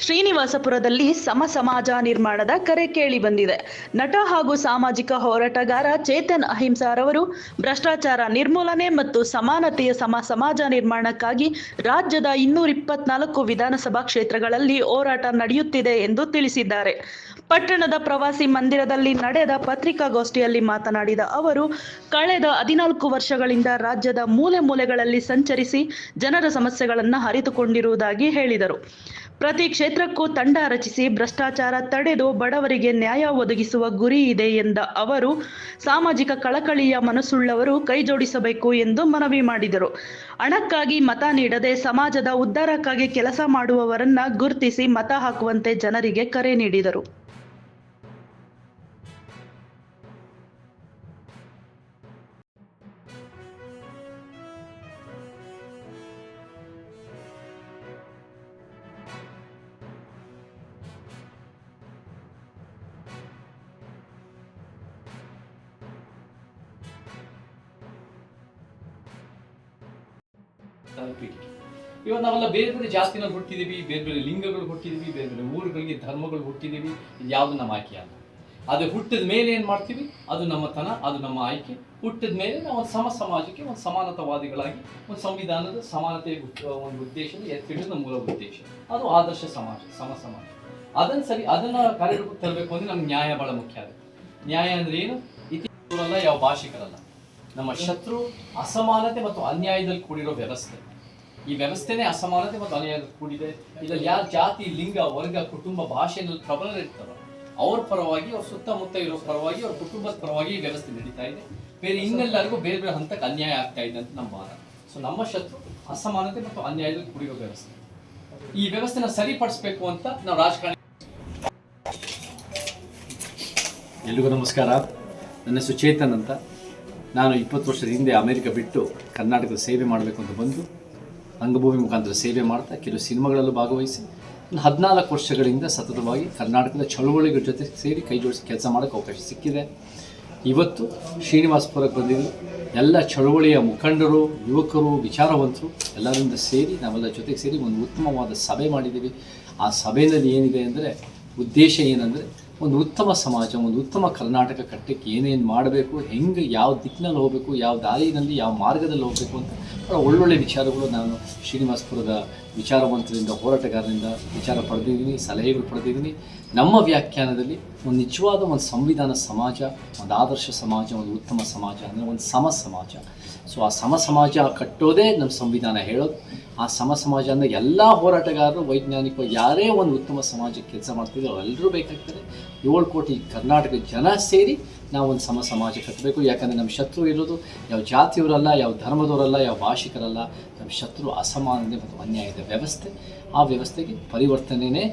ಶ್ರೀನಿವಾಸಪುರದಲ್ಲಿ ಸಮ ಸಮಾಜ ನಿರ್ಮಾಣದ ಕರೆ ಕೇಳಿ ಬಂದಿದೆ. ನಟ ಹಾಗೂ ಸಾಮಾಜಿಕ ಹೋರಾಟಗಾರ ಚೇತನ್ ಅಹಿಂಸಾರವರು ಭ್ರಷ್ಟಾಚಾರ ನಿರ್ಮೂಲನೆ ಮತ್ತು ಸಮಾನತೆಯ ಸಮ ಸಮಾಜ ನಿರ್ಮಾಣಕ್ಕಾಗಿ ರಾಜ್ಯದ ಇನ್ನೂರ ಇಪ್ಪತ್ನಾಲ್ಕು ವಿಧಾನಸಭಾ ಕ್ಷೇತ್ರಗಳಲ್ಲಿ ಹೋರಾಟ ನಡೆಯುತ್ತಿದೆ ಎಂದು ತಿಳಿಸಿದ್ದಾರೆ. ಪಟ್ಟಣದ ಪ್ರವಾಸಿ ಮಂದಿರದಲ್ಲಿ ನಡೆದ ಪತ್ರಿಕಾಗೋಷ್ಠಿಯಲ್ಲಿ ಮಾತನಾಡಿದ ಅವರು, ಕಳೆದ ಹದಿನಾಲ್ಕು ವರ್ಷಗಳಿಂದ ರಾಜ್ಯದ ಮೂಲೆ ಮೂಲೆಗಳಲ್ಲಿ ಸಂಚರಿಸಿ ಜನರ ಸಮಸ್ಯೆಗಳನ್ನು ಅರಿತುಕೊಂಡಿರುವುದಾಗಿ ಹೇಳಿದರು. ಪ್ರತಿ ಕ್ಷೇತ್ರಕ್ಕೂ ತಂಡ ರಚಿಸಿ ಭ್ರಷ್ಟಾಚಾರ ತಡೆದು ಬಡವರಿಗೆ ನ್ಯಾಯ ಒದಗಿಸುವ ಗುರಿ ಇದೆ ಎಂದ ಅವರು, ಸಾಮಾಜಿಕ ಕಳಕಳಿಯ ಮನಸ್ಸುಳ್ಳವರು ಕೈಜೋಡಿಸಬೇಕು ಎಂದು ಮನವಿ ಮಾಡಿದರು. ಹಣಕ್ಕಾಗಿ ಮತ ನೀಡದೆ ಸಮಾಜದ ಉದ್ಧಾರಕ್ಕಾಗಿ ಕೆಲಸ ಮಾಡುವವರನ್ನ ಗುರುತಿಸಿ ಮತ ಹಾಕುವಂತೆ ಜನರಿಗೆ ಕರೆ ನೀಡಿದರು. ತಲುಪಿಗೆ ಇವಾಗ ನಾವೆಲ್ಲ ಬೇರೆ ಬೇರೆ ಜಾತಿನ ಹುಟ್ಟಿದೀವಿ, ಬೇರೆ ಬೇರೆ ಲಿಂಗಗಳು ಹುಟ್ಟಿದೀವಿ, ಬೇರೆ ಬೇರೆ ಊರುಗಳಿಗೆ ಧರ್ಮಗಳು ಹುಟ್ಟಿದೀವಿ, ಇದು ಯಾವುದು ನಮ್ಮ ಆಯ್ಕೆ ಅಲ್ಲ. ಅದು ಹುಟ್ಟಿದ ಮೇಲೆ ಏನು ಮಾಡ್ತೀವಿ? ಅದು ನಮ್ಮ ತನ, ಅದು ನಮ್ಮ ಆಯ್ಕೆ. ಹುಟ್ಟಿದ ಮೇಲೆ ನಾವು ಒಂದು ಸಮ ಸಮಾಜಕ್ಕೆ ಒಂದು ಸಮಾನತಾವಾದಿಗಳಾಗಿ, ಒಂದು ಸಂವಿಧಾನದ ಸಮಾನತೆ ಒಂದು ಉದ್ದೇಶದ ಎತ್ತಿಡಿದ ಮೂಲ ಉದ್ದೇಶ. ಅದು ಆದರ್ಶ ಸಮಾಜ, ಸಮ ಸಮಾಜ. ಅದನ್ನು ಸರಿ, ಅದನ್ನು ಕಾರ್ಯರೂಪಕ್ಕೆ ತರಬೇಕು ಅಂದರೆ ನಮ್ಗೆ ನ್ಯಾಯ ಭಾಳ ಮುಖ್ಯ ಆಗುತ್ತೆ. ನ್ಯಾಯ ಅಂದರೆ ಏನು? ಇತಿಹಾಸ ಯಾವ ಭಾಷಿಕರಲ್ಲ. ನಮ್ಮ ಶತ್ರು ಅಸಮಾನತೆ ಮತ್ತು ಅನ್ಯಾಯದಲ್ಲಿ ಕೂಡಿರೋ ವ್ಯವಸ್ಥೆ. ಈ ವ್ಯವಸ್ಥೆನೇ ಅಸಮಾನತೆ ಮತ್ತು ಅನ್ಯಾಯದಲ್ಲಿ ಕೂಡಿದೆ. ಇದರಲ್ಲಿ ಯಾರು ಜಾತಿ, ಲಿಂಗ, ವರ್ಗ, ಕುಟುಂಬ, ಭಾಷೆಯಲ್ಲಿ ಪ್ರಬಲರಿರ್ತಾರೋ ಅವ್ರ ಪರವಾಗಿ, ಅವ್ರ ಸುತ್ತಮುತ್ತ ಇರೋ ಪರವಾಗಿ, ಅವ್ರ ಕುಟುಂಬದ ಪರವಾಗಿ ವ್ಯವಸ್ಥೆ ನಡೀತಾ ಇದೆ. ಬೇರೆ ಇನ್ನೆಲ್ಲರಿಗೂ ಬೇರೆ ಬೇರೆ ಹಂತಕ್ಕೆ ಅನ್ಯಾಯ ಆಗ್ತಾ ಇದೆ ಅಂತ ನಮ್ಮ ವಾದ ಸೊ ನಮ್ಮ ಶತ್ರು ಅಸಮಾನತೆ ಮತ್ತು ಅನ್ಯಾಯದಲ್ಲಿ ಕೂಡಿರೋ ವ್ಯವಸ್ಥೆ. ಈ ವ್ಯವಸ್ಥೆನ ಸರಿಪಡಿಸ್ಬೇಕು ಅಂತ ನಾವು ರಾಜಕಾರಣ ಎಲ್ರಿಗೂ ನಮಸ್ಕಾರ. ನನ್ನ ಹೆಸರು ಅಂತ. ನಾನು ಇಪ್ಪತ್ತು ವರ್ಷದ ಹಿಂದೆ ಅಮೆರಿಕ ಬಿಟ್ಟು ಕರ್ನಾಟಕದ ಸೇವೆ ಮಾಡಬೇಕು ಅಂತ ಬಂದು ರಂಗಭೂಮಿ ಮುಖಾಂತರ ಸೇವೆ ಮಾಡ್ತಾ ಕೆಲವು ಸಿನಿಮಾಗಳಲ್ಲೂ ಭಾಗವಹಿಸಿ ಹದಿನಾಲ್ಕು ವರ್ಷಗಳಿಂದ ಸತತವಾಗಿ ಕರ್ನಾಟಕದ ಚಳುವಳಿಗಳ ಜೊತೆ ಸೇರಿ ಕೈ ಜೋಡಿಸಿ ಕೆಲಸ ಮಾಡೋಕ್ಕೆ ಅವಕಾಶ ಸಿಕ್ಕಿದೆ. ಇವತ್ತು ಶ್ರೀನಿವಾಸಪುರಕ್ಕೆ ಬಂದಿದ್ದು ಎಲ್ಲ ಚಳುವಳಿಯ ಮುಖಂಡರು, ಯುವಕರು, ವಿಚಾರವಂತರು ಎಲ್ಲರಿಂದ ಸೇರಿ ನಾವೆಲ್ಲ ಜೊತೆಗೆ ಸೇರಿ ಒಂದು ಉತ್ತಮವಾದ ಸಭೆ ಮಾಡಿದ್ದೀವಿ. ಆ ಸಭೆಯಲ್ಲಿ ಏನಿದೆ ಅಂದರೆ ಉದ್ದೇಶ ಏನಂದರೆ ಒಂದು ಉತ್ತಮ ಸಮಾಜ, ಒಂದು ಉತ್ತಮ ಕರ್ನಾಟಕ ಕಟ್ಟಕ್ಕೆ ಏನೇನು ಮಾಡಬೇಕು, ಹೆಂಗೆ ಯಾವ ದಿಕ್ಕಿನಲ್ಲಿ ಹೋಗಬೇಕು, ಯಾವ ದಾರಿನಲ್ಲಿ, ಯಾವ ಮಾರ್ಗದಲ್ಲಿ ಹೋಗಬೇಕು ಅಂತ ಒಳ್ಳೊಳ್ಳೆ ವಿಚಾರಗಳು ನಾನು ಶ್ರೀನಿವಾಸಪುರದ ವಿಚಾರವಂತರಿಂದ ಹೋರಾಟಗಾರರಿಂದ ವಿಚಾರ ಪಡೆದಿದ್ದೀನಿ, ಸಲಹೆಗಳು ಪಡೆದಿದ್ದೀನಿ. ನಮ್ಮ ವ್ಯಾಖ್ಯಾನದಲ್ಲಿ ಒಂದು ನಿಜವಾದ ಒಂದು ಸಂವಿಧಾನ ಸಮಾಜ, ಒಂದು ಆದರ್ಶ ಸಮಾಜ, ಒಂದು ಉತ್ತಮ ಸಮಾಜ ಅಂದರೆ ಒಂದು ಸಮ ಸಮಾಜ. ಸೊ ಆ ಸಮ ಸಮಾಜ ಕಟ್ಟೋದೇ ನಮ್ಮ ಸಂವಿಧಾನ ಹೇಳೋದು. ಆ ಸಮ ಸಮಾಜ ಅಂದರೆ ಎಲ್ಲ ಹೋರಾಟಗಾರರು ವೈಜ್ಞಾನಿಕ ಯಾರೇ ಒಂದು ಉತ್ತಮ ಸಮಾಜಕ್ಕೆ ಕೆಲಸ ಮಾಡ್ತಿದ್ರು ಅವರೆಲ್ಲರೂ ಬೇಕಾಗ್ತಾರೆ ಏಳು ಕೋಟಿ ಕರ್ನಾಟಕ ಜನ ಸೇರಿ ನಾವು ಒಂದು ಸಮ ಸಮಾಜ ಕಟ್ಟಬೇಕು ಯಾಕಂದರೆ ನಮ್ಮ ಶತ್ರು ಇರೋದು, ಯಾವ ಜಾತಿಯವರಲ್ಲ, ಯಾವ ಧರ್ಮದವರಲ್ಲ, ಯಾವ ಭಾಷಿಕರಲ್ಲ ನಮ್ಮ ಶತ್ರು ಅಸಮಾನತೆ ಮತ್ತು ಅನ್ಯಾಯದ ವ್ಯವಸ್ಥೆ. ಆ ವ್ಯವಸ್ಥೆಗೆ ಪರಿವರ್ತನೆಯೇ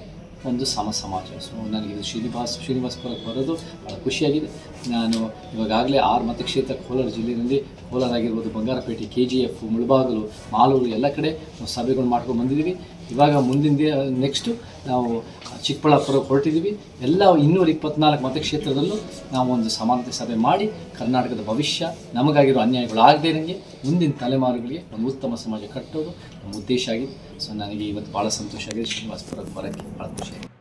ಒಂದು ಸಮ ಸಮಾಜ. ಸೊ ನನಗೆ ಇದು ಶ್ರೀನಿವಾಸ್ ಪುರಕ್ಕೆ ಬರೋದು ಭಾಳ ಖುಷಿಯಾಗಿದೆ. ನಾನು ಇವಾಗಲೇ ಆರು ಮತಕ್ಷೇತ್ರ ಕೋಲಾರ ಜಿಲ್ಲೆಯಲ್ಲಿ ಕೋಲಾರ ಆಗಿರ್ಬೋದು Bangarpet, K G F, Mulbagal, Malur ಎಲ್ಲ ಕಡೆ ಸಭೆಗಳು ಮಾಡ್ಕೊಂಡು ಬಂದಿದ್ದೀವಿ ಇವಾಗ ಮುಂದಿನ ನೆಕ್ಸ್ಟ್ ನಾವು ಚಿಕ್ಕಬಳ್ಳಾಪುರಕ್ಕೆ ಹೊರಟಿದ್ದೀವಿ. ಎಲ್ಲ ಇನ್ನೂರ ಇಪ್ಪತ್ನಾಲ್ಕು ಮತಕ್ಷೇತ್ರದಲ್ಲೂ ನಾವು ಒಂದು ಸಮಾನತೆ ಸಭೆ ಮಾಡಿ ಕರ್ನಾಟಕದ ಭವಿಷ್ಯ, ನಮಗಾಗಿರೋ ಅನ್ಯಾಯಗಳು ಆಗದೆ ಇರಂಗೆ ಮುಂದಿನ ತಲೆಮಾರುಗಳಿಗೆ ಒಂದು ಉತ್ತಮ ಸಮಾಜ ಕಟ್ಟೋದು ನಮ್ಮ ಉದ್ದೇಶ ಆಗಿದೆ. ಸೊ ನನಗೆ ಇವತ್ತು ಭಾಳ ಸಂತೋಷ ಆಗಿದೆ. ಶ್ರೀನಿವಾಸ್ಪುರದ ಬರೋಕ್ಕೆ ಭಾಳ ಖುಷಿ ಆಗಿದೆ.